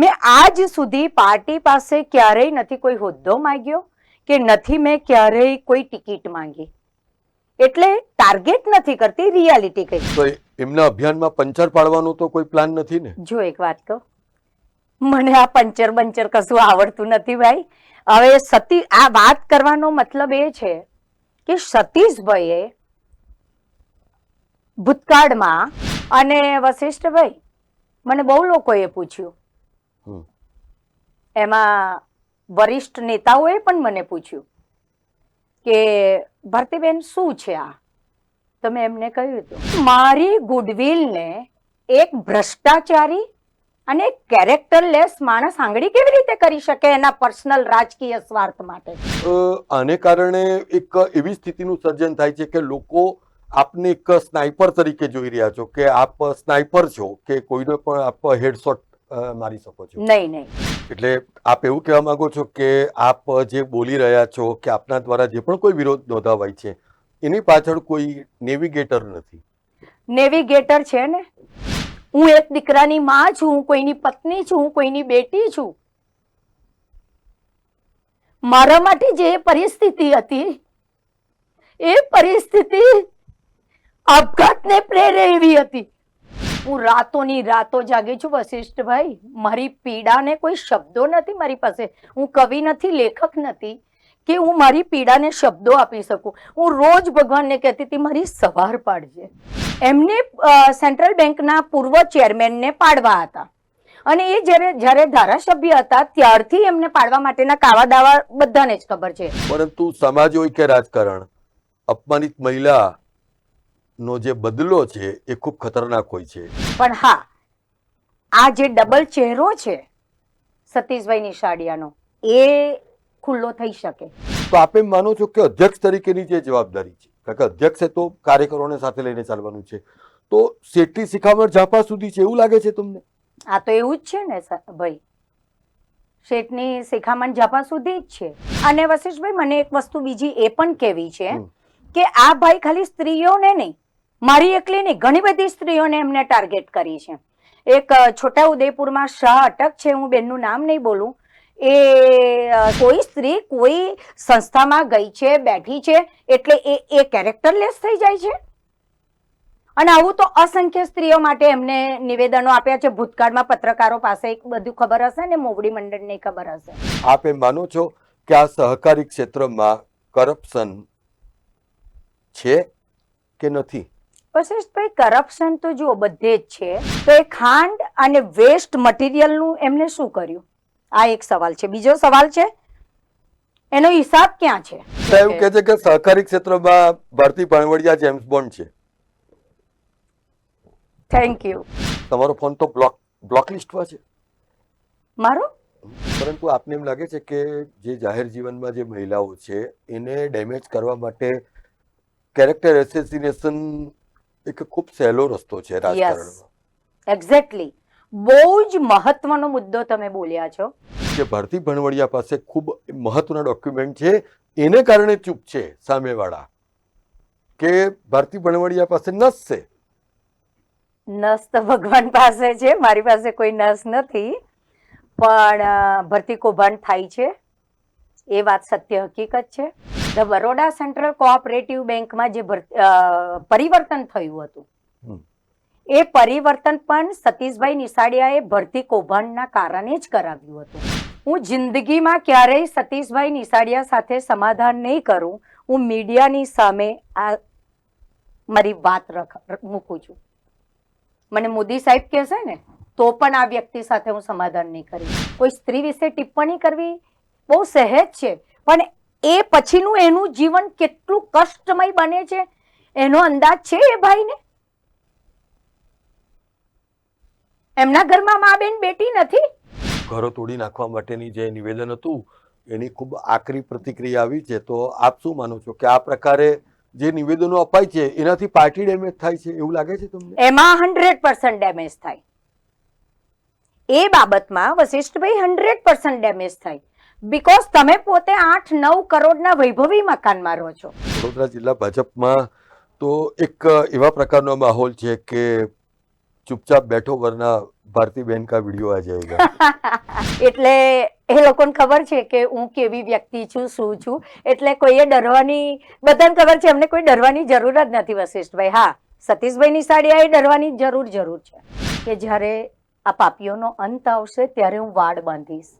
મેં આજ સુધી પાર્ટી પાસે ક્યારેય નથી કોઈ હોદ્દો માંગ્યો કે નથી મેં ક્યારેય કોઈ ટિકિટ માંગી. એટલે ટાર્ગેટ નથી કરતી રિયાલિટી કહી તો એમના અભિયાનમાં પંચર પાડવાનો તો કોઈ પ્લાન નથી ને? જો એક વાત કહું. મને આ પંચર બંચર કશું આવડતું નથી ભાઈ. હવે સતી આ વાત કરવાનો મતલબ એ છે કે સતીશભાઈએ ભૂતકાળમાં અને વશિષ્ઠભાઈ મને બહુ લોકોએ પૂછ્યું. એમાં વરિષ્ઠ નેતાઓએ પણ મને પૂછ્યું કે, ભારતીબેન, શું છે આ? તો મેં એમને કહ્યું હતું. મારી ગુડવિલને એક ભ્રષ્ટાચારી અને કેરેક્ટરલેસ માણસ આંગળી કેવી રીતે કરી શકે એના પર્સનલ રાજકીય સ્વાર્થ માટે? આને કારણે એક એવી સ્થિતિનું સર્જન થાય છે કે લોકો આપને એક સ્નાઇપર તરીકે જોઈ રહ્યા છો કે આપ સ્નાઇપર છો કે કોઈને પણ આપ હેડશોટ મારી શકો છો? નહીં નહીં. એટલે આપ એવું કહેવા માંગો છો કે આપ જે બોલી રહ્યા છો કે આપના દ્વારા જે પણ કોઈ વિરોધ નોંધાવાય છે એની પાછળ કોઈ નેવિગેટર નથી? નેવિગેટર છે ને? હું એક દીકરાની માં છું કોઈની પત્ની છું કોઈની બેટી છું. મારા માટે જે પરિસ્થિતિ હતી એ પરિસ્થિતિ આપઘાતને પ્રેરે એવી હતી. હું રાતોની રાતો જાગી છું વશિષ્ઠભાઈ મારી પીડાને કોઈ શબ્દો નથી મારી પાસે. હું કવિ નથી, લેખક નથી. કે હું મારી પીડાને શબ્દો આપી શકું. હું રોજ ભગવાનને કહેતી હતી, મારી સવાર પાડજે. એમને સેન્ટ્રલ બેંકના પૂર્વ ચેરમેનને પાડવા હતા. અને એ જ્યારે જ્યારે ધારાસભ્ય હતા, ત્યારથી એમને પાડવા માટેના કાવા દાવા બધાને જ ખબર છે. પરંતુ સમાજ હોય કે રાજકારણ? અપમાનિત મહિલા નો જે બદલો છે એ ખૂબ ખતરનાક હોય છે. પણ હા આ જે ડબલ ચહેરો છે સતીશભાઈ નિશાળિયાનો એ ખુલ્લો થઈ શકે. તો આપે માનો છો કે અધ્યક્ષ તરીકેની જે જવાબદારી છે કારણ કે અધ્યક્ષે તો કાર્યકરોને સાથે લઈને ચાલવાનું છે. તો શેઠી શિખામણ ઝાપા સુધી છે એવું લાગે છે તમને? આ તો એવું જ છે ને ભાઈ. શેઠની શિખામણ ઝાપા સુધી જ છે. અને વશિષ્ઠભાઈ મને એક વસ્તુ બીજી એ પણ કહેવી છે. કે આ ભાઈ ખાલી સ્ત્રીઓને નહીં મારી એકલી નહીં ઘણી બધી સ્ત્રીઓને એમને ટાર્ગેટ કરી છે. એક છોટા ઉદયપુરમાં શાહ અટક છે, હું બેનનું નામ નહીં બોલું. એ કોઈ સ્ત્રી કોઈ સંસ્થામાં ગઈ છે, બેઠી છે, એટલે એ એ કેરેક્ટરલેસ થઈ જાય છે. અને આવું તો અસંખ્ય સ્ત્રીઓ માટે એમને નિવેદનો આપ્યા છે. ભૂતકાળમાં પત્રકારો પાસે બધું ખબર હશે ને, મોવડી મંડળને ખબર હશે. આપ એમ માનો છો કે આ સહકારી ક્ષેત્રમાં કરપ્શન છે કે નથી? વશિષ્ઠભાઈ કરપ્શન તો જુઓ બધે જ છે. તો એ ખાંડ અને વેસ્ટ મટીરિયલનું એમને શું કર્યું? આ એક સવાલ છે. બીજો સવાલ છે એનો હિસાબ ક્યાં છે? એવું કહે છે કે સહકારી ક્ષેત્રમાં ભારતી ભાણવડિયા જેમ્સ બોન્ડ છે. થેન્ક યુ તમારો ફોન તો બ્લોક બ્લોક લિસ્ટમાં છે. મારો? પરંતુ આપને એમ લાગે છે કે જે જાહેર જીવનમાં જે મહિલાઓ છે એને ડેમેજ કરવા માટે કેરેક્ટર એસેસિનેશન એક ખૂબ સહેલો રસ્તો છે રાજકારણમાં એક્ઝેક્ટલી બહુ જ મહત્વનો મુદ્દો તમે બોલ્યા છો. કે ભારતી ભણવડિયા પાસે ખૂબ મહત્વના ડોક્યુમેન્ટ છે એને કારણે ચૂપ છે સામેવાળા. કે ભારતી ભણવડિયા પાસે નસ છે. નસ તો ભગવાન પાસે છે મારી પાસે કોઈ નસ નથી. પણ ભરતી કૌભાંડ થાય છે. એ વાત સત્ય હકીકત છે. ધ બરોડા સેન્ટ્રલ કોઓપરેટિવ બેંકમાં જે પરિવર્તન થયું હતું એ પરિવર્તન પણ સતીશભાઈ નિસાડિયાએ ભરતી કૌભાંડના કારણે જ કરાવ્યું હતું. હું જિંદગીમાં ક્યારેય સતીશભાઈ નિસાડિયા સાથે સમાધાન નહીં કરું. હું મીડિયાની સામે આ મારી વાત રખ મૂકું છું. મને મોદી સાહેબ કહેશે ને તો પણ આ વ્યક્તિ સાથે હું સમાધાન નહીં કરી. કોઈ સ્ત્રી વિશે ટિપ્પણી કરવી બહુ સહેજ છે પણ એ પછીનું એનું જીવન કેટલું કષ્ટમય બને છે? એનો અંદાજ છે એ ભાઈને? એમના ઘરમાં મા બેન બેટી નથી? ઘરો તોડી નાખવા માટેની જે નિવેદન હતું એની ખૂબ આકરી પ્રતિક્રિયા આવી છે. તો આપ શું માનો છો કે આ પ્રકારે જે નિવેદનો અપાય છે એનાથી પાર્ટી ડેમેજ થાય છે? એવું લાગે છે તમને? એમાં હંડ્રેડ પર્સન્ટ ડેમેજ થાય. એ બાબતમાં વશિષ્ઠભાઈ હંડ્રેડ પર્સન્ટ ડેમેજ થાય. બિકોઝ તમે પોતે આઠ નવ કરોડના વૈભવી મકાનમાં રહો છો. વડોદરા જિલ્લા ભાજપમાં તો એક એવા પ્રકારનો માહોલ છે કે ચૂપચાપ બેઠો વરના ભારતી બેન કા વીડિયો આ જાયગા. એટલે એ લોકોને ખબર છે કે હું કેવી વ્યક્તિ છું શું છું? એટલે કોઈએ ડરવાની બધાને ખબર છે એમને કોઈ ડરવાની જરૂર જ નથી વશિષ્ઠભાઈ. હા સતીશભાઈ ની સાડી સાડિયાએ ડરવાની જરૂર જરૂર છે કે જ્યારે આ પાપીઓનો અંત આવશે ત્યારે હું વાડ બાંધીશ.